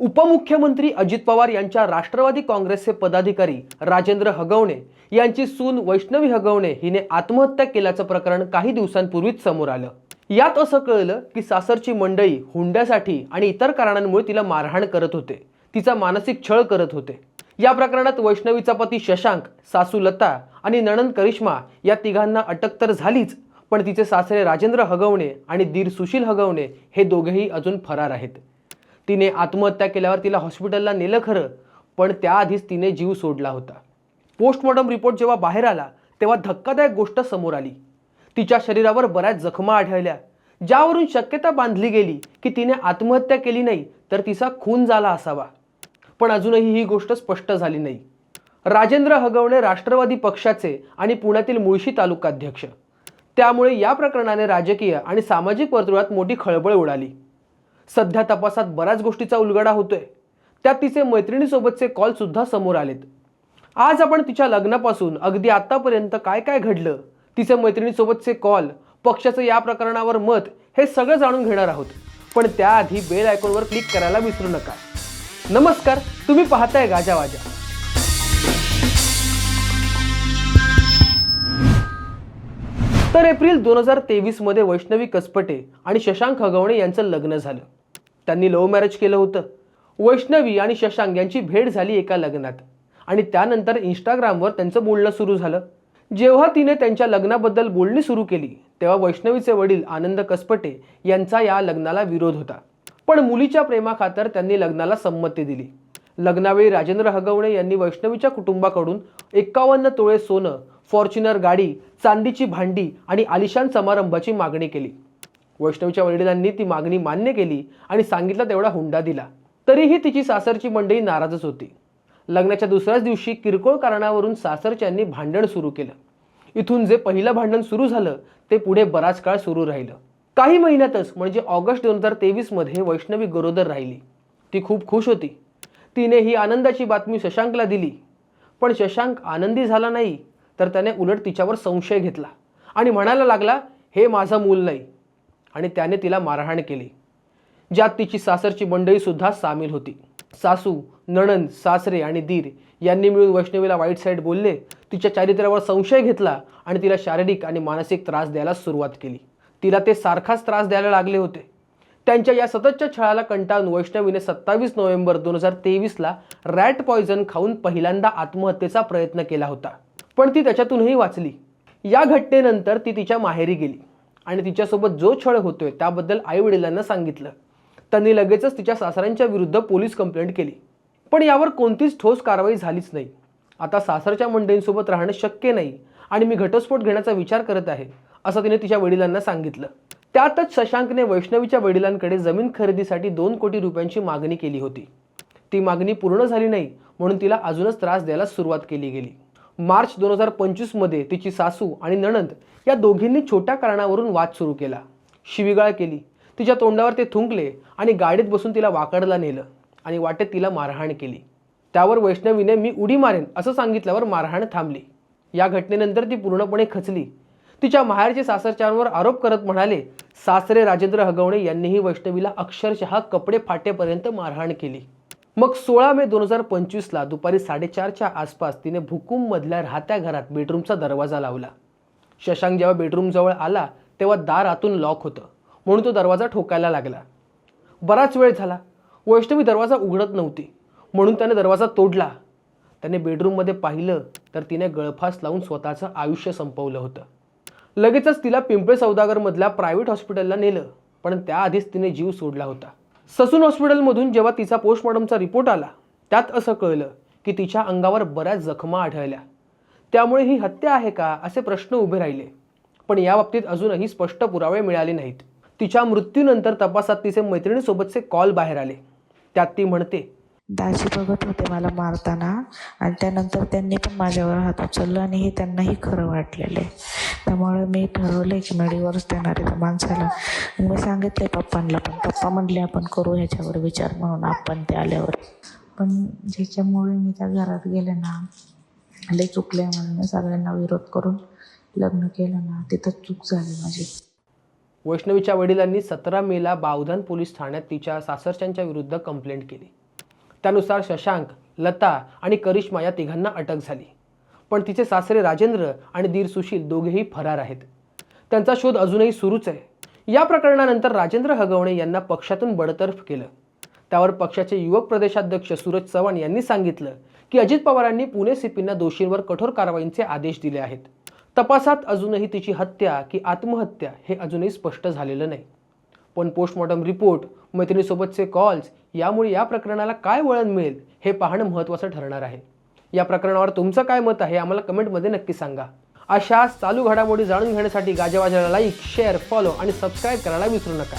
उपमुख्यमंत्री अजित पवार यांच्या राष्ट्रवादी काँग्रेसचे पदाधिकारी राजेंद्र हगवणे यांची सून वैष्णवी हगवणे हिने आत्महत्या केल्याचं प्रकरण काही दिवसांपूर्वीच समोर आलं. यात असं कळलं की सासरची मंडळी हुंड्यासाठी आणि इतर कारणांमुळे तिला मारहाण करत होते. तिचा मानसिक छळ करत होते. या प्रकरणात वैष्णवीचा पती शशांक सासू लता आणि नणंद करिश्मा या तिघांना अटक तर झालीच पण तिचे सासरे राजेंद्र हगवणे आणि दीर सुशील हगवणे हे दोघेही अजून फरार आहेत. तिने आत्महत्या केल्यावर तिला हॉस्पिटलला नेलं खरं पण त्याआधीच तिने जीव सोडला होता. पोस्टमॉर्टम रिपोर्ट जेव्हा बाहेर आला तेव्हा धक्कादायक गोष्ट समोर आली. तिच्या शरीरावर बऱ्याच जखमा आढळल्या. ज्यावरून शक्यता बांधली गेली की तिने आत्महत्या केली नाही तर तिचा खून झाला असावा. पण अजूनही ही गोष्ट स्पष्ट झाली नाही. राजेंद्र हगवणे राष्ट्रवादी पक्षाचे आणि पुण्यातील मुळशी तालुकाध्यक्ष. त्यामुळे या प्रकरणाने राजकीय आणि सामाजिक वर्तुळात मोठी खळबळ उडाली. सध्या तपासात बऱ्याच गोष्टीचा उलगडा होतोय. त्यात तिचे मैत्रिणीसोबतचे कॉल सुद्धा समोर आलेत. आज आपण तिच्या लग्नापासून अगदी आतापर्यंत काय काय घडलं तिचे मैत्रिणीसोबतचे कॉल पक्षाचं या प्रकरणावर मत हे सगळं जाणून घेणार आहोत. पण त्याआधी बेल आयकॉनवर क्लिक करायला विसरू नका. नमस्कार तुम्ही पाहताय गाजा वाजा. तर एप्रिल दोन हजार तेवीसमध्ये वैष्णवी कसपटे आणि शशांक हगवणे यांचं लग्न झालं. त्यांनी लव्ह मॅरेज केलं होतं. वैष्णवी आणि शशांक यांची भेट झाली एका लग्नात. आणि त्यानंतर इंस्टाग्रामवर त्यांचं बोलणं सुरू झालं. जेव्हा तिने त्यांच्या लग्नाबद्दल बोलणी सुरू केली तेव्हा वैष्णवीचे वडील आनंद कसपटे यांचा या लग्नाला विरोध होता. पण मुलीच्या प्रेमाखातर त्यांनी लग्नाला संमती दिली. लग्नावेळी राजेंद्र हगवणे यांनी वैष्णवीच्या कुटुंबाकडून एक्कावन्न तोळे सोनं फॉर्च्युनर गाडी चांदीची भांडी आणि आलिशान समारंभाची मागणी केली. वैष्णवच्या वडिलांनी ती मागणी मान्य केली आणि सांगितला तेवढा हुंडा दिला. तरीही तिची सासरची मंडळी नाराजच होती. लग्नाच्या दुसऱ्याच दिवशी किरकोळ कारणावरून सासरच्यांनी भांडण सुरू केलं. इथून जे पहिलं भांडण सुरू झालं ते पुढे बराच काळ सुरू राहिलं. काही महिन्यातच म्हणजे ऑगस्ट दोन हजार तेवीसमध्ये वैष्णवी गरोदर राहिली. ती खूप खुश होती. तिने ही आनंदाची बातमी शशांकला दिली. पण शशांक आनंदी झाला नाही तर त्याने उलट तिच्यावर संशय घेतला आणि म्हणायला लागला हे माझं मूल नाही. आणि त्याने तिला मारहाण केली ज्यात तिची सासरची मंडळीसुद्धा सामील होती. सासू नणंद सासरे आणि दीर यांनी मिळून वैष्णवीला वाईट साईड बोलले तिच्या चारित्र्यावर संशय घेतला आणि तिला शारीरिक आणि मानसिक त्रास द्यायला सुरुवात केली. तिला ते सारखाच त्रास द्यायला लागले होते. त्यांच्या या सततच्या छळाला कंटाळून वैष्णवीने सत्तावीस नोव्हेंबर दोन हजार तेवीसला रॅट पॉयझन खाऊन पहिल्यांदा आत्महत्येचा प्रयत्न केला होता. पण ती त्याच्यातूनही वाचली. या घटनेनंतर ती तिच्या माहेरी गेली. आणि तिच्यासोबत जो छळ होतोय त्याबद्दल आईवडिलांना सांगितलं. त्यांनी लगेचच तिच्या सासऱ्यांच्या विरुद्ध पोलीस कंप्लेंट केली. पण यावर कोणतीच ठोस कारवाई झालीच नाही. आता सासरच्या मंडळींसोबत राहणं शक्य नाही आणि मी घटस्फोट घेण्याचा विचार करत आहे असं तिने तिच्या वडिलांना सांगितलं. त्यातच शशांकने वैष्णवीच्या वडिलांकडे जमीन खरेदीसाठी दोन कोटी रुपयांची मागणी केली होती. ती मागणी पूर्ण झाली नाही म्हणून तिला अजूनच त्रास द्यायला सुरुवात केली गेली. मार्च दोन हजार पंचवीसमध्ये तिची सासू आणि नणंद या दोघींनी छोट्या कारणावरून वाद सुरू केला. शिवीगाळ केली. तिच्या तोंडावर ते थुंकले आणि गाडीत बसून तिला वाकडला नेलं आणि वाटेत तिला मारहाण केली. त्यावर वैष्णवीने मी उडी मारेन असं सांगितल्यावर मारहाण थांबली. या घटनेनंतर ती पूर्णपणे खचली. तिच्या माहेरचे सासरच्यांवर आरोप करत म्हणाले सासरे राजेंद्र हगवणे यांनीही वैष्णवीला अक्षरशः कपडे फाटेपर्यंत मारहाण केली. मग सोळा मे दोन हजार पंचवीसला दुपारी साडेचारच्या आसपास तिने भुकुममधल्या राहत्या घरात बेडरूमचा दरवाजा लावला. शशांक जेव्हा बेडरूमजवळ आला तेव्हा दार आतून लॉक होतं. म्हणून तो दरवाजा ठोकायला लागला. बराच वेळ झाला. वैष्णवी दरवाजा उघडत नव्हती. म्हणून त्याने दरवाजा तोडला. त्याने बेडरूममध्ये पाहिलं तर तिने गळफास लावून स्वतःचं आयुष्य संपवलं होतं. लगेचच तिला पिंपळे सौदागरमधल्या प्रायव्हेट हॉस्पिटलला नेलं पण त्याआधीच तिने जीव सोडला होता. ससून हॉस्पिटलमधून जेव्हा तिचा पोस्टमॉर्टमचा रिपोर्ट आला त्यात असं कळलं की तिच्या अंगावर बऱ्याच जखमा आढळल्या. त्यामुळे ही हत्या आहे का असे प्रश्न उभे राहिले. पण या बाबतीत अजूनही स्पष्ट पुरावे मिळाले नाहीत. तिच्या मृत्यूनंतर तपासात तिचे मैत्रिणीसोबतचे कॉल बाहेर आले. त्यात ती म्हणते दाजी बघत होते मला मारताना आणि त्यानंतर त्यांनी पण माझ्यावर हात उचललं आणि हे त्यांनाही खरं वाटलेलं आहे. त्यामुळे मी ठरवलं की मेडीवरच देणार आहे त्या माणसाला. मी सांगितले पप्पांना पण पप्पा म्हणले आपण करू ह्याच्यावर विचार म्हणून आपण ते आल्यावर. पण ज्याच्यामुळे मी त्या घरात गेले ना लय चुकले म्हणून मी सगळ्यांना विरोध करून लग्न केलं ना तिथं चूक झाली माझी. वैष्णवीच्या वडिलांनी सतरा मेला बावधन पोलीस ठाण्यात तिच्या सासरच्यांच्या विरुद्ध कंप्लेंट केली. त्यानुसार शशांक लता आणि करिश्मा या तिघांना अटक झाली. पण तिचे सासरे राजेंद्र आणि दीर सुशील दोघेही फरार आहेत. त्यांचा शोध अजूनही सुरूच आहे. या प्रकरणानंतर राजेंद्र हगवणे यांना पक्षातून बडतर्फ केलं. त्यावर पक्षाचे युवक प्रदेशाध्यक्ष सूरज चव्हाण यांनी सांगितलं की अजित पवारांनी पुणे सीपींना दोषींवर कठोर कारवाईचे आदेश दिले आहेत. तपासात अजूनही तिची हत्या की आत्महत्या हे अजूनही स्पष्ट झालेलं नाही. पण पोस्टमॉर्टम रिपोर्ट मैत्रिणीसोबतचे कॉल्स यामुळे या प्रकरणाला काय वळण मिळेल हे पाहणं महत्त्वाचं ठरणार आहे. या प्रकरणावर तुमचं काय मत आहे आम्हाला कमेंटमध्ये नक्की सांगा. अशा चालू घडामोडी जाणून घेण्यासाठी गाजावाजाला लाईक शेअर फॉलो आणि सबस्क्राईब करायला विसरू नका.